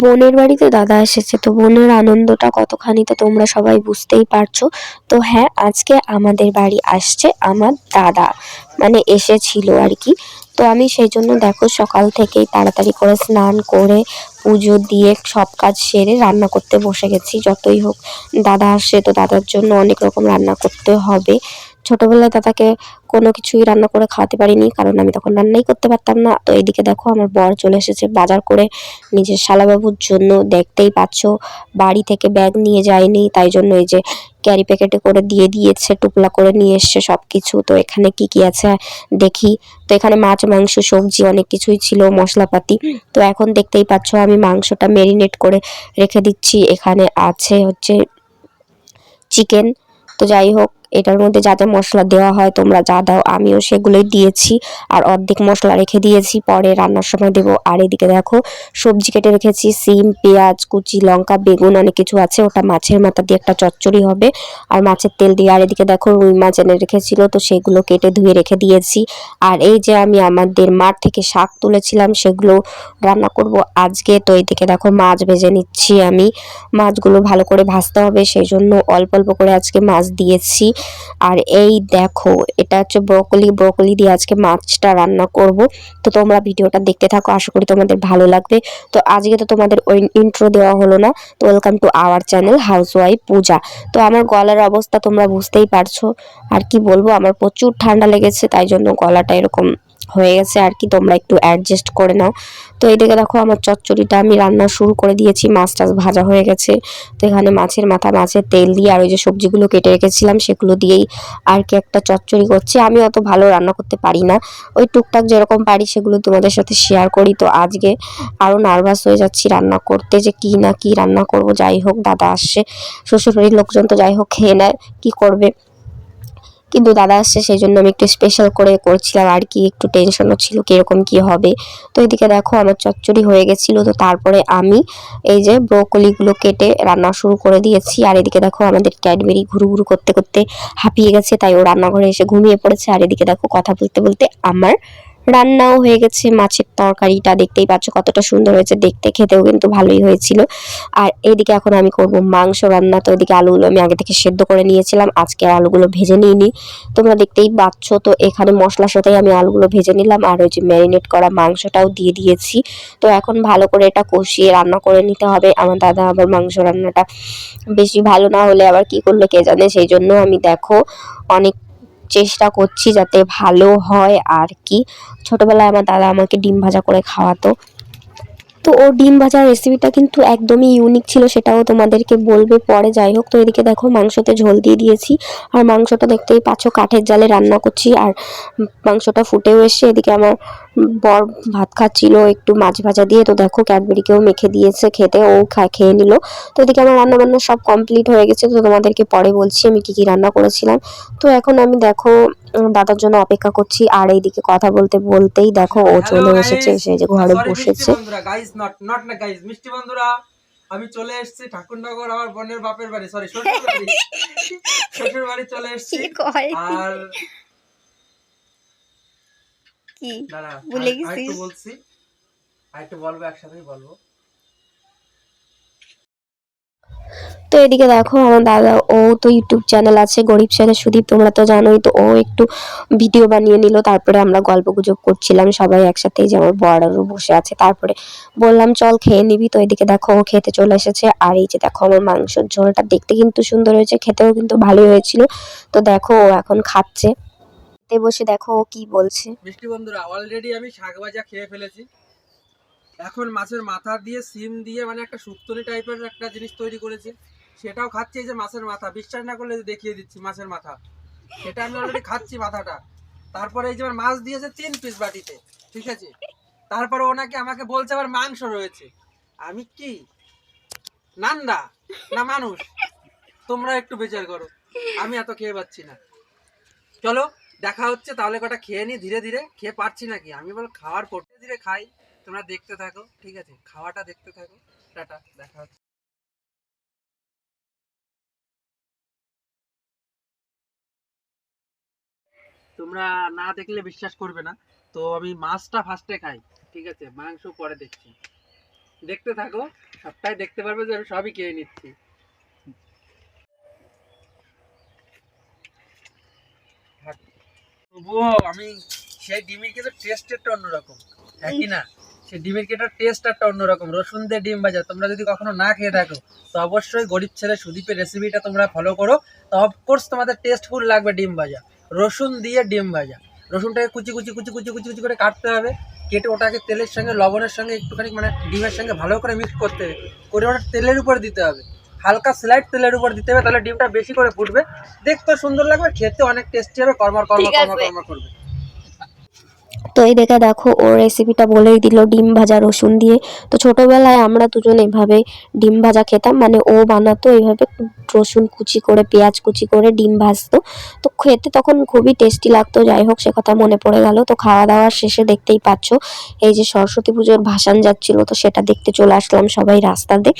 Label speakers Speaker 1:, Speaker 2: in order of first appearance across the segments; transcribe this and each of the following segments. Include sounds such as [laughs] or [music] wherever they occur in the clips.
Speaker 1: বোনের বাড়িতে দাদা এসেছে, তো বোনের আনন্দটা কতখানি তো তোমরা সবাই বুঝতেই পারছ। তো হ্যাঁ আজকে আমাদের বাড়ি আসছে আমার দাদা মানে এসেছিল আর কি। তো আমি সেই জন্য দেখো সকাল থেকেই তাড়াতাড়ি করে স্নান করে, পুজো দিয়ে সব কাজ সেরে রান্না করতে বসে গেছি, যতই হোক দাদা আসছে তো দাদার জন্য অনেক রকম রান্না করতে হবে। ছোটবেলায় দাদাকে কোনো কিছুই রান্না করে খাওয়াতে পারিনি, কারণ আমি তখন রান্নাই করতে পারতাম না। তো এইদিকে দেখো আমার বর চলে এসেছে বাজার করে। নিজের শালাবাবুর জন্য দেখতেই পাচ্ছ, বাড়ি থেকে ব্যাগ নিয়ে যায়নি, তাই জন্য এই যে ক্যারি প্যাকেটে করে দিয়ে দিয়েছে টুকলা করে নিয়ে এসছে সব কিছু তো এখানে কি কি আছে দেখি। তো এখানে মাছ, মাংস, সবজি অনেক কিছুই ছিল, মশলাপাতি। তো এখন দেখতেই পাচ্ছ আমি মাংসটা মেরিনেট করে রেখে দিচ্ছি। এখানে আছে হচ্ছে চিকেন। তো যাই হোক এটার মধ্যে যা যা মশলা দেওয়া হয়, তোমরা যা দাও আমিও সেগুলোই দিয়েছি। আর অর্ধেক মশলা রেখে দিয়েছি, পরে রান্নার সময় দেবো। আর এদিকে দেখো, সবজি কেটে রেখেছি, সিম, পেঁয়াজ, কুচি, লঙ্কা, বেগুন, অনেক কিছু আছে। ওটা মাছের মাথা দিয়ে একটা চচ্চড়ি হবে। আর মাছের তেল দিয়ে, আর এদিকে দেখো, রুই মাছ এনে রেখেছিল, তো সেগুলো কেটে ধুয়ে রেখে দিয়েছি। আর এই যে আমি আমাদের মাঠ থেকে শাক তুলেছিলাম, সেগুলো রান্না করব আজকে। তো এইদিকে দেখো, মাছ ভেজে নিচ্ছি আমি। মাছগুলো ভালো করে ভাজতে হবে, সেই জন্য অল্প অল্প করে আজকে মাছ দিয়েছি। আর এই দেখো, এটা হচ্ছে ব্রকলি ব্রকলি দিয়ে আজকে মাছটা রান্না করব। তো তোমরা ভিডিওটা দেখতে থাকো, আশা করি তোমাদের ভালো লাগবে। তো আজকে তো তোমাদের ওই ইন্ট্রো দেওয়া হলো না। তো welcome to our channel housewife Puja তো আমার গলার অবস্থা তোমরা বুঝতেই পারছ। আর কি বলব, আমার প্রচুর ঠান্ডা লেগেছে, তাই জন্য গলাটা এরকম হয়ে গেছে আর কি, তোমরা একটু অ্যাডজাস্ট করে নাও। তো এইদিকে দেখো আমার চচ্চড়িটা আমি রান্না শুরু করে দিয়েছি, মাছ টাছ ভাজা হয়ে গেছে। তো এখানে মাছের মাথা, মাছের তেল দিয়ে আর ওই যে সবজিগুলো কেটে রেখেছিলাম সেগুলো দিয়েই আর কি একটা চচ্চড়ি করছি। আমি অত ভালো রান্না করতে পারি না। ওই টুকটাক যেরকম পারি সেগুলো তোমাদের সাথে শেয়ার করি। তো আজকে আরও নার্ভাস হয়ে যাচ্ছি রান্না করতে যে কি না কি রান্না করব। যাই হোক, দাদা আসছে। শ্বশুরবাড়ির লোকজন তো যাই হোক, খেয়ে নেয়, কি করবে? কিন্তু দাদা আসছে, সেই জন্য আমি একটু স্পেশাল করে করছিলাম আর কি, একটু টেনশনও ছিল কীরকম কি হবে। তো এদিকে দেখো আমার চচ্চড়ি হয়ে গেছিল, তো তারপরে আমি এই যে ব্রোকলিগুলো কেটে রান্না শুরু করে দিয়েছি। আর এদিকে দেখো আমাদের ক্যাডবেরি ঘুরু ঘুরু করতে করতে হাঁপিয়ে গেছে, তাই ও রান্নাঘরে এসে ঘুমিয়ে পড়েছে। আর এদিকে দেখো কথা বলতে বলতে আমার রান্নাও হয়ে গেছে, মাছের তরকারিটা দেখতেই পাচ্ছ কতটা সুন্দর হয়েছে, দেখতে খেতেও কিন্তু ভালোই হয়েছিল। আর এইদিকে এখন আমি করব মাংস রান্না, তো এদিকে আলুগুলো আমি আগে থেকে সেদ্ধ করে নিয়েছিলাম, আজকে আলুগুলো ভেজে নিইনি। তোমরা দেখতেই পাচ্ছ, তো এখানে মশলার সাথেই আমি আলুগুলো ভেজে নিলাম, আর ওই যে ম্যারিনেট করা মাংসটাও দিয়ে দিয়েছি। তো এখন ভালো করে এটা কষিয়ে রান্না করে নিতে হবে, আমার দাদা আবার মাংস রান্নাটা বেশি ভালো না হলে আবার কি করল কে জানে, সেই জন্য আমি দেখো অনেক চেষ্টা করছি যাতে ভালো হয় আর কি। ছোটোবেলায় আমার দাদা আমাকে ডিম ভাজা করে খাওয়াতো। তো ও ডিম ভাজার রেসিপিটা কিন্তু একদমই ইউনিক ছিল, সেটাও তোমাদেরকে বলবে পরে। যাই হোক, তো এদিকে দেখো মাংসতে ঝোল দিয়ে দিয়েছি। আর মাংসটা দেখতেই পাচ্ছ, কাঠের জালে রান্না করছি। আর মাংসটা ফুটেও এসছে। এদিকে আমার বর ভাত খাচ্ছিল একটু মাছ ভাজা দিয়ে। তো দেখো ক্যাডবেরিকেও মেখে দিয়েছে খেতে ও খেয়ে নিল। তো এদিকে আমার রান্না বান্না সব কমপ্লিট হয়ে গেছে। তো তোমাদেরকে পরে বলছি আমি কি কি রান্না করেছিলাম। তো এখন আমি দেখো দাদার জন্য অপেক্ষা করছি। আর এইদিকে কথা বলতে বলতেই দেখো ও চলে এসেছে. এসে যে ঘরে বসেছে।
Speaker 2: মিষ্টি বন্ধুরা আমি চলে এসেছি ঠাকুরনগর আমার বোনের বাপের বাড়ি সরি শ্বশুর বাড়ি [laughs] শ্বশুর বাড়ি চলে এসেছি আর
Speaker 1: কি? ভুলে গেছিস?
Speaker 2: বলছি। আরেকটু বলব একসাথেই বলব।
Speaker 1: তো এদিকে দেখো আমার দাদা ও তো ইউটিউব চ্যানেল আছে গরিব ছেলে সুদীপ তোমরা তো জানোই তো ও একটু ভিডিও বানিয়ে নিল তারপরে আমরা গল্প গুজব করছিলাম সবাই একসাথে এই যে আমার বড় আরও বসে আছে তারপরে বললাম চল খেয়ে নিবি। তো এদিকে দেখো ও খেতে চলে এসেছে আর এই যে দেখো আমার মাংসের ঝোলটা দেখতে কিন্তু সুন্দর হয়েছে খেতেও কিন্তু ভালোই হয়েছিল। তো দেখো ও এখন খাচ্ছে। খেতে বসে দেখো কি বলছে।
Speaker 2: মিষ্টি বন্ধুরা অলরেডি আমি শাক ভাজা খেয়ে ফেলেছি। এখন মাছের মাথা দিয়ে সিম দিয়ে মানে একটা শুক্তনি টাইপের একটা জিনিস তৈরি করেছি। সেটাও খাচ্ছি এই যে মাছের মাথা, বিশ্বাস না করলে দেখিয়ে দিচ্ছি মাছের মাথা। সেটা আমি অলরেডি খাচ্ছি মাথাটা। তারপরে এই যে আমার মাছ দিয়েছে তিন পিস বাটিতে, ঠিক আছে? তারপরে ওনাকে আমাকে বলছে আবার মাংস রয়েছে। আমি কি? নান্দা? না মানুষ? তোমরা একটু বিচার করো। আমি এত খেয়ে পাচ্ছি না। চলো দেখা হচ্ছে, তাহলে কটা খেয়ে নি, ধীরে ধীরে। খেয়ে পারছি নাকি? আমি বল খাওয়ার পর, ধীরে খাই। তোমরা দেখতে থাকো, ঠিক আছে? খাওয়াটা দেখতে থাকো। টাটা, দেখা হচ্ছে। তোমরা না দেখলে বিশ্বাস করবে না। তো আমি মাছটা ফার্স্টে খাই, ঠিক আছে? মাংস পরে দেখছি। দেখতে থাকো, সবটাই দেখতে পারবে যে আমি সবই খেয়ে নিচ্ছি। তবুও আমি সেই ডিমের কিন্তু টেস্ট একটা অন্যরকম। একই না? সেই ডিমের কেটার টেস্ট একটা অন্যরকম। রসুন দিয়ে ডিম ভাজা। তোমরা যদি কখনো না খেয়ে থাকো তো অবশ্যই গরিব ছেলে সুদীপের রেসিপিটা তোমরা ফলো করো। তো অফকোর্স তোমাদের টেস্টফুল লাগবে ডিম ভাজা। রসুন দিয়ে ডিম ভাজা। রসুনটাকে কুচি কুচি কুচি কুচি কুচি কুচি করে কাটতে হবে। কেটে ওটাকে তেলের সঙ্গে লবণের সঙ্গে একটুখানি মানে ডিমের সঙ্গে ভালো করে মিক্স করতে হবে। করে ওটা তেলের উপর দিতে হবে। হালকা স্লাইড তেলের উপর দিতে হবে তাহলে ডিমটা বেশি করে ফুটবে। দেখতে সুন্দর লাগবে খেতে অনেক টেস্টি হবে কর্মর কর্মর
Speaker 1: ঠিক
Speaker 2: কর্মর কর্মর করবে।
Speaker 1: তো এই দেখে দেখো ওর রেসিপিটা বলেই দিল ডিম ভাজা রসুন দিয়ে। তো ছোটবেলায় আমরা দুজন এভাবে ডিম ভাজা খেতাম মানে ও বানাতো এইভাবে রসুন কুচি করে পেঁয়াজ কুচি করে ডিম ভাজতো। তো খেতে তখন খুবই টেস্টি লাগতো যাই হোক সে কথা মনে পড়ে গেল। তো খাওয়া দাওয়ার শেষে দেখতেই পাচ্ছ এই যে সরস্বতী পুজোর ভাসান যাচ্ছিল তো সেটা দেখতে চলে আসলাম সবাই রাস্তাতে।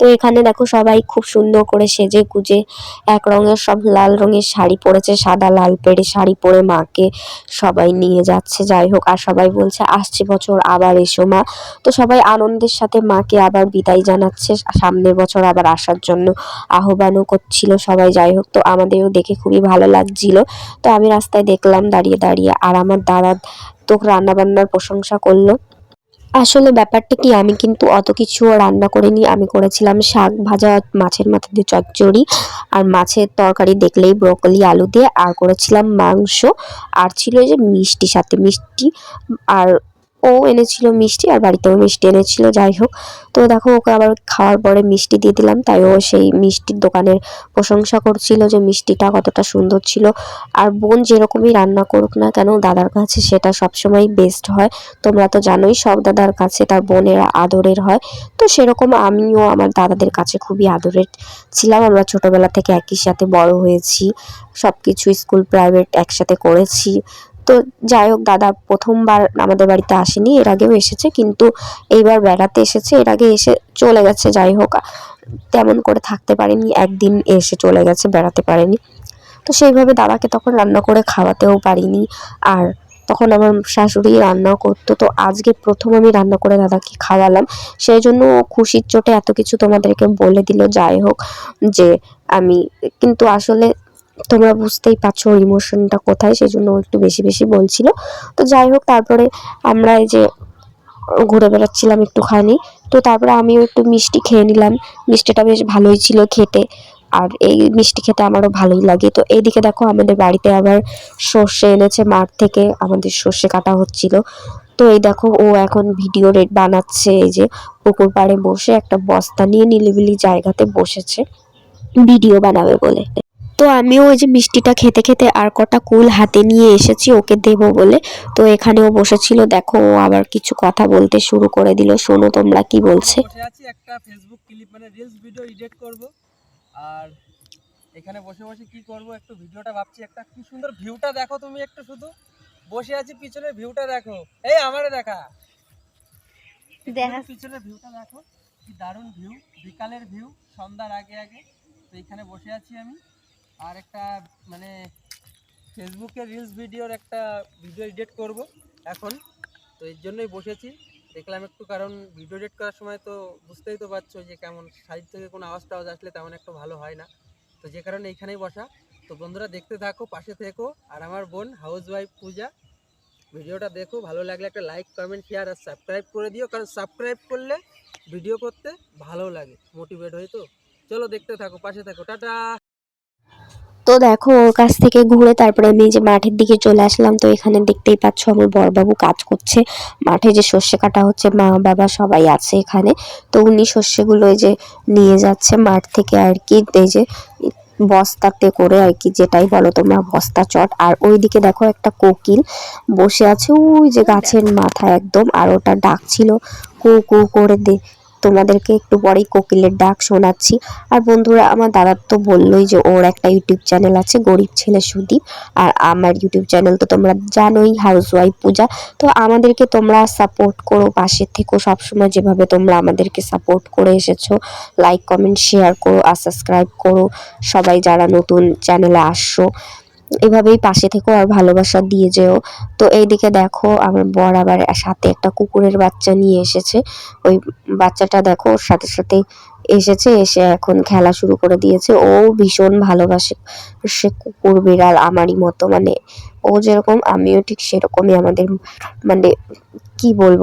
Speaker 1: তো এখানে দেখো সবাই খুব সুন্দর করে সেজে গুজে। এক রঙের সব লাল রঙের শাড়ি পরেছে, সাদা লাল পেড়ে শাড়ি পরে মাকে সবাই নিয়ে যাচ্ছে। যাই হোক, আর সবাই বলছে, আসছে বছর, আবার এসো মা। তো সবাই আনন্দের সাথে মাকে আবার বিদায় জানাচ্ছে। সামনের বছর আবার আসার জন্য আহ্বানও করছিল সবাই। যাই হোক, তো আমাদেরও দেখে খুবই ভালো লাগছিল। তো আমি রাস্তায় দেখলাম দাঁড়িয়ে দাঁড়িয়ে, আর আমার দাদা তো রান্নাবান্নার প্রশংসা করল। আসলে ব্যাপারটা কি, আমি কিন্তু অত কিছু রান্না করিনি। আমি করেছিলাম শাক ভাজা, মাছের মাথা দিয়ে চচ্চড়ি আর মাছের তরকারি দেখলেই ব্রকলি, আলু দিয়ে। আর করেছিলাম মাংস। আর ছিল যে মিষ্টি সাথে, মিষ্টি আর ও এনেছিল মিষ্টি আর বাড়িতেও মিষ্টি এনেছিল, যাই হোক। তো দেখো, ওকে আবার খাওয়ার পরে মিষ্টি দিয়ে দিলাম, তাই ও সেই মিষ্টির দোকানের প্রশংসা করছিল যে মিষ্টিটা কতটা সুন্দর ছিল। আর বোন যেরকমই রান্না করুক না কেন, দাদার কাছে সেটা সবসময় বেস্ট হয়। তোমরা তো জানোই, সব দাদার কাছে তার বোনেরা আদরের হয়। তো সেরকম আমিও আমার দাদাদের কাছে খুবই আদরের ছিলাম। আমরা ছোটবেলা থেকে একই সাথে বড় হয়েছি সব কিছু স্কুল প্রাইভেট একসাথে করেছি। তো যাই হোক, দাদা প্রথমবার আমাদের বাড়িতে আসেনি, এর আগেও এসেছে, কিন্তু এইবার বেড়াতে এসেছে, এর আগে এসে চলে গেছে, যাই হোক তেমন করে থাকতে পারেনি, একদিন এসে চলে গেছে, বেড়াতে পারেনি। তো সেইভাবে দাদাকে তখন রান্না করে খাওয়াতেও পারিনি, আর তখন আমার শাশুড়ি রান্নাও করতো, তো আজকে প্রথম আমি রান্না করে দাদাকে খাওয়ালাম, সেই জন্য ও খুশির চোটে এত কিছু তোমাদেরকে বলে দিল, যাই হোক, যে আমি, কিন্তু আসলে তোমরা বুঝতেই পারছ ইমোশনটা কোথায় সেই জন্য ও একটু বেশি বেশি বলছিল। তো যাই হোক, তারপরে আমরা এই যে ঘুরে বেড়াচ্ছিলাম একটুখানি, তো তারপরে আমিও একটু মিষ্টি খেয়ে নিলাম। মিষ্টিটা বেশ ভালোই ছিল খেতে, আর এই মিষ্টি খেতে আমারও ভালোই লাগে। তো এইদিকে দেখো, আমাদের বাড়িতে আবার সর্ষে এনেছে মাঠ থেকে, আমাদের সর্ষে কাটা হচ্ছিল। তো এই দেখো, ও এখন ভিডিও রেড বানাচ্ছে, এই যে পুকুর পাড়ে বসে একটা বস্তা নিয়ে নিলিবিলি জায়গাতে বসেছে। ভিডিও বানাবে বলে। তো আমিও ওই যে মিষ্টিটা খেতে খেতে আর কটা কুল হাতে নিয়ে এসেছি ওকে দেবো বলে। তো এখানেও বসেছিল দেখো ও আবার কিছু কথা বলতে শুরু করে দিল। শোনো তোমরা কি বলছে।
Speaker 2: একটা ফেসবুক ক্লিপ মানে রিলস ভিডিও এডিট করব। আর এখানে বসে বসে কি করব একটু ভিডিওটা ভাবছি। একটা কি সুন্দর ভিউটা দেখো তুমি একটু শুধু। বসে আছি পিছনের ভিউটা দেখো। এই আমারে দেখা।
Speaker 1: দেখা।
Speaker 2: পিছনের ভিউটা দেখো কি দারুণ ভিউ বিকালের ভিউ সন্ধ্যার আগে আগে। তো এখানে বসে আছি আমি। আর একটা মানে ফেসবুকে রিলস ভিডিওর একটা ভিডিও এডিট করব এখন। তো এর জন্যই বসেছি। দেখলাম একটু, কারণ ভিডিও এডিট করার সময় তো বুঝতেই তো পারছ যে কেমন সাইড থেকে কোনো আওয়াজ টাওয়াজ আসলে তেমন একটা ভালো হয় না। তো যে কারণে এইখানেই বসা। তো বন্ধুরা দেখতে থাকো, পাশে থেকো। আর আমার বোন হাউস ওয়াইফ পূজা, ভিডিওটা দেখো। ভালো লাগলে একটা লাইক কমেন্ট শেয়ার আর সাবস্ক্রাইব করে দিও। কারণ সাবস্ক্রাইব করলে ভিডিও করতে ভালো লাগে মোটিভেট হই তো। চলো দেখতে থাকো, পাশে থাকো। টাটা!
Speaker 1: তো দেখো ওর কাছ থেকে ঘুরে তারপরে আমি যে মাঠের দিকে চলে আসলাম, তো এখানে দেখতেই পাচ্ছ আমার বড়বাবু কাজ করছে। মাঠে যে সর্ষে কাটা হচ্ছে, মা বাবা সবাই আছে এখানে। তো উনি সর্ষেগুলো যে নিয়ে যাচ্ছে মাঠ থেকে আর কি, এই যে বস্তাতে করে আর কি, যেটাই বলো তোমরা, বস্তা চট। আর ওইদিকে দেখো একটা কোকিল বসে আছে, ওই যে গাছের মাথায় একদম, আর ওটা ডাকছিল কু কু করে দে। তোমাদেরকে একটু পরেই কোকিলের ডাক শোনাচ্ছি। আর বন্ধুরা, আমার দাদার তো বললোই যে ওর একটা ইউটিউব চ্যানেল আছে, গরিব ছেলে সুদীপ। আর আমার ইউটিউব চ্যানেল তো তোমরা জানোই হাউস ওয়াইফ পূজা তো আমাদেরকে তোমরা সাপোর্ট করো, পাশে থেকো। সবসময় যেভাবে তোমরা আমাদেরকে সাপোর্ট করে এসেছ লাইক কমেন্ট শেয়ার করো আর সাবস্ক্রাইব করো। সবাই যারা নতুন চ্যানেলে আসছো এভাবেই পাশে থেকো আর ভালোবাসা দিয়ে যেও। তো এইদিকে দেখো, আমার বর আবার সাথে একটা কুকুরের বাচ্চা নিয়ে এসেছে। ওই বাচ্চাটা দেখো, ওর সাথে সাথে এসেছে, এসে এখন খেলা শুরু করে দিয়েছে। ও ভীষণ ভালোবাসে। সে কুকুর বিড়াল আমারই মতো। মানে ও যেরকম, আমিও ঠিক সেরকমই আমাদের মানে কি বলব?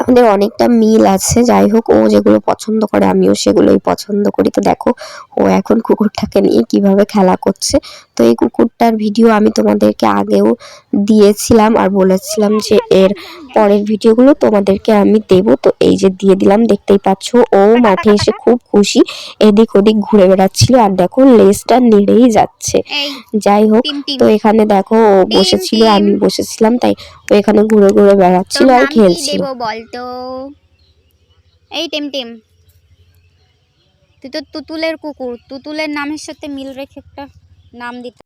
Speaker 1: আমাদের অনেকটা মিল আছে যাই হোক ও যেগুলো পছন্দ করে আমিও সেগুলোই পছন্দ করি। তো দেখো ও এখন কুকুরটাকে নিয়ে কীভাবে খেলা করছে। তো এই কুকুরটার ভিডিও আমি তোমাদেরকে আগেও দিয়েছিলাম আর বলেছিলাম যে এর পরের ভিডিওগুলো তোমাদেরকে আমি দেব। তো এই যে দিয়ে দিলাম দেখতেই পাচ্ছ ও মাঠে এসে খুব খুশি এদিক ওদিক ঘুরে বেড়াচ্ছিল আর দেখো লেজটা নেড়েই যাচ্ছে। যাই হোক তো এখানে দেখো ও বসেছিল আমি বসেছিলাম তাই ও এখানে ঘুরে ঘুরে বেড়াচ্ছিল আর খেলছিল।
Speaker 3: তো এই টিম টিম। তুই তো তুতুলের কুকুর। তুতুলের নামের সাথে মিল রেখে একটা নাম দিতে।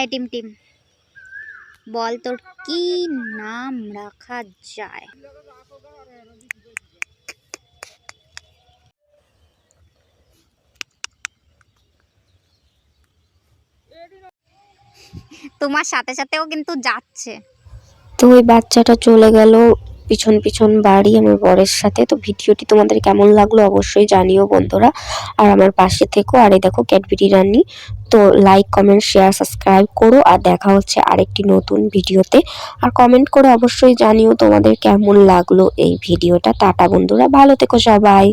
Speaker 3: এই টিম বল তোর কি নাম রাখা যায়? তোমার সাথে সাথেও কিন্তু যাচ্ছে।
Speaker 1: তো ওই বাচ্চাটা চলে গেল। পিছন পিছন বাড়ি আমার বরের সাথে। তো ভিডিওটি তোমাদের কেমন লাগল অবশ্যই জানিও বন্ধুরা। আর আমার পাশে থেকো। আর এই দেখো ক্যাডবেরি রানি। তো লাইক কমেন্ট শেয়ার সাবস্ক্রাইব করো। আর দেখা হচ্ছে আরেকটি নতুন ভিডিওতে। আর কমেন্ট করে অবশ্যই জানিও তোমাদের কেমন লাগল এই ভিডিওটা। টাটা বন্ধুরা। ভালো থেকো সবাই।